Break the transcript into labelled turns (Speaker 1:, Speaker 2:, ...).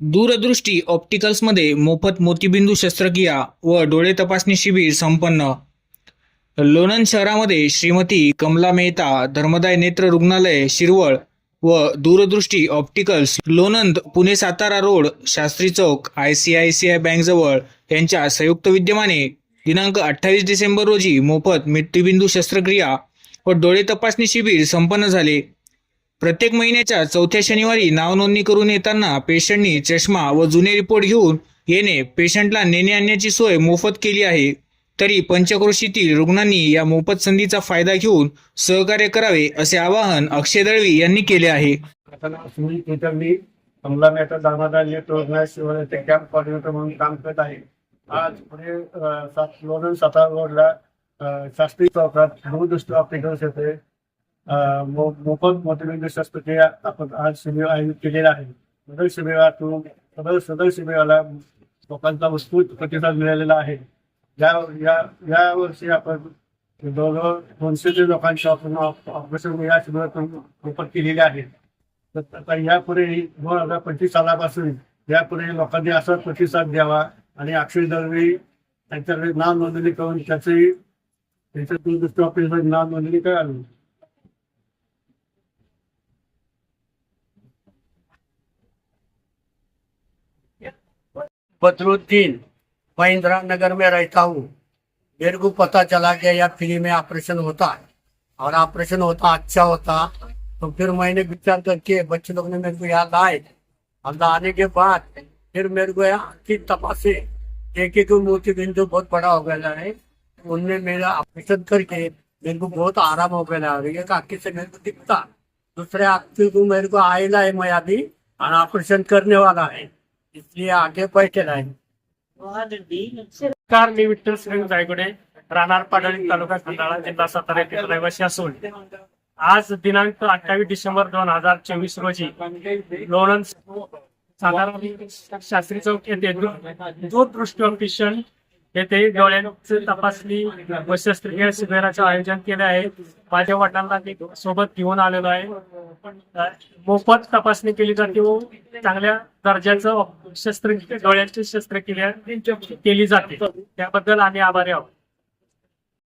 Speaker 1: दूरदृष्टी ऑप्टिकल्समध्ये मोफत मोतीबिंदू शस्त्रक्रिया व डोळे तपासणी शिबिर संपन्न. लोणंद शहरामध्ये श्रीमती कमला मेहता धर्मदाय नेत्र रुग्णालय शिरवळ व Doordrishti opticals Lonand Pune Satara road Shastri Chowk I C I C I बँकजवळ यांच्या संयुक्त विद्यमाने दिनांक अठ्ठावीस डिसेंबर रोजी मोफत मृत्यूबिंदू शस्त्रक्रिया व डोळे तपासणी शिबिर संपन्न झाले. प्रत्येक महिन्याच्या चौथ्या शनिवारी नाव नोंदणी करून येताना पेशंटनी चष्मा व जुने रिपोर्ट घेऊन येणे पेशंटला नेणे आणण्याची सोय मोफत केली आहे. तरी पंचक्रोशीतील रुग्णांनी या मोफत संधीचा फायदा घेऊन सहकार्य करावे असे आवाहन अक्षय दळवी यांनी केले आहे.
Speaker 2: आता सुनील कुलकर्णी कमला कॅम्प कॉर्डिनेटर म्हणून काम करत आहे. आज पुढे सात लोणंद सातारा रोडला शास्त्री चौकात दूरदृष्टी ऑप्टिकल्स येते मोफत मोठे शस्त्रक्रिया आपण आज शिबिर आयोजित केलेला आहे. सदर शिबिरातून सदर सदर शिबिराला लोकांचा उत्स्फूर्त प्रतिसाद मिळालेला आहे. या या या वर्षी आपण जवळजवळ दोनशे ते लोकांच्या आपण ऑपरेशन या शिबिरातून मोफत केलेले आहे. तर आता यापुढे दोन हजार पंचवीस सालापासून यापुढे लोकांनी असा प्रतिसाद द्यावा आणि अक्षय दळवी त्यांच्याकडे नाव नोंदणी करून त्याचे त्यांच्या दूरदृष्टी ऑफिसमध्ये नाव नोंदणी करावी.
Speaker 3: बदरुद्दीन महिंद्रा नगर में रहता हूँ। मेरे को पता चला कि यार फ्री में ऑपरेशन होता है। और ऑपरेशन होता अच्छा होता तो फिर मैंने विचार करके बच्चे लोग ने मेरे को यहाँ लाए और लाने के बाद फिर मेरे को यहाँ की तपासे एक एक मोती बिंदु बहुत बड़ा हो गया है उनने मेरा ऑपरेशन करके मेरे को बहुत आराम हो गया और एक आँखी से मेरे को दिखता, दूसरे आँखी को मेरे को आएला है मैं अभी ऑपरेशन करने वाला है। इसलिए आगे बैठे रहे
Speaker 4: नमस्कार मी विठ्ठल श्री जायगुडे राहणार पाडळी तालुका खंडाळा जिल्हा सातारा येथील रहिवासी असून आज दिनांक अठ्ठावीस डिसेंबर दोन हजार चोवीस रोजी लोणंद साधारण शास्त्री चौक येथे दूरदृष्टी ऑफिशियल येथे डोळ्यांची तपासणी व शस्त्रक्रिया शिबिराचे आयोजन केले आहे. माझ्या वडिलांना मी सोबत घेऊन आलेलो आहे. मोफत तपासणी केली जाते व चांगल्या दर्जाचं शस्त्र डोळ्यांची शस्त्रक्रिया केली जाते. त्याबद्दल आम्ही आभारी आहोत.